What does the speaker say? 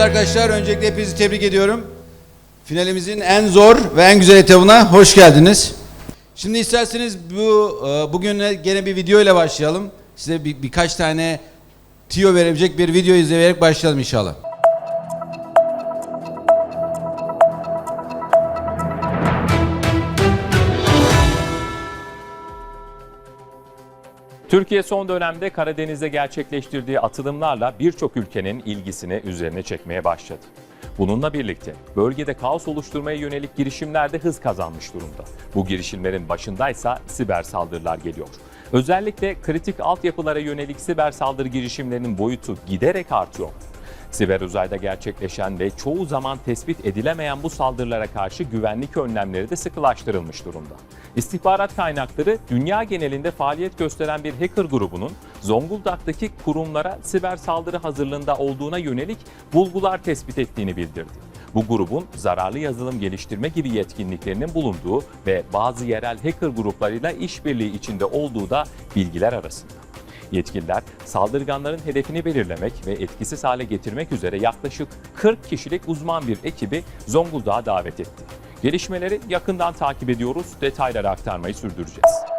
arkadaşlar. Öncelikle hepinizi tebrik ediyorum. Finalimizin en zor ve en güzel etabına hoş geldiniz. Şimdi isterseniz bu e, bugün gene bir video ile başlayalım. Size bir, birkaç tane tiyo verebilecek bir video izleyerek başlayalım inşallah. Türkiye son dönemde Karadeniz'de gerçekleştirdiği atılımlarla birçok ülkenin ilgisini üzerine çekmeye başladı. Bununla birlikte bölgede kaos oluşturmaya yönelik girişimler de hız kazanmış durumda. Bu girişimlerin başındaysa siber saldırılar geliyor. Özellikle kritik altyapılara yönelik siber saldırı girişimlerinin boyutu giderek artıyor. Siber uzayda gerçekleşen ve çoğu zaman tespit edilemeyen bu saldırılara karşı güvenlik önlemleri de sıkılaştırılmış durumda. İstihbarat kaynakları dünya genelinde faaliyet gösteren bir hacker grubunun Zonguldak'taki kurumlara siber saldırı hazırlığında olduğuna yönelik bulgular tespit ettiğini bildirdi. Bu grubun zararlı yazılım geliştirme gibi yetkinliklerinin bulunduğu ve bazı yerel hacker gruplarıyla işbirliği içinde olduğu da bilgiler arasında. Yetkililer saldırganların hedefini belirlemek ve etkisiz hale getirmek üzere yaklaşık 40 kişilik uzman bir ekibi Zonguldak'a davet etti. Gelişmeleri yakından takip ediyoruz, detayları aktarmayı sürdüreceğiz.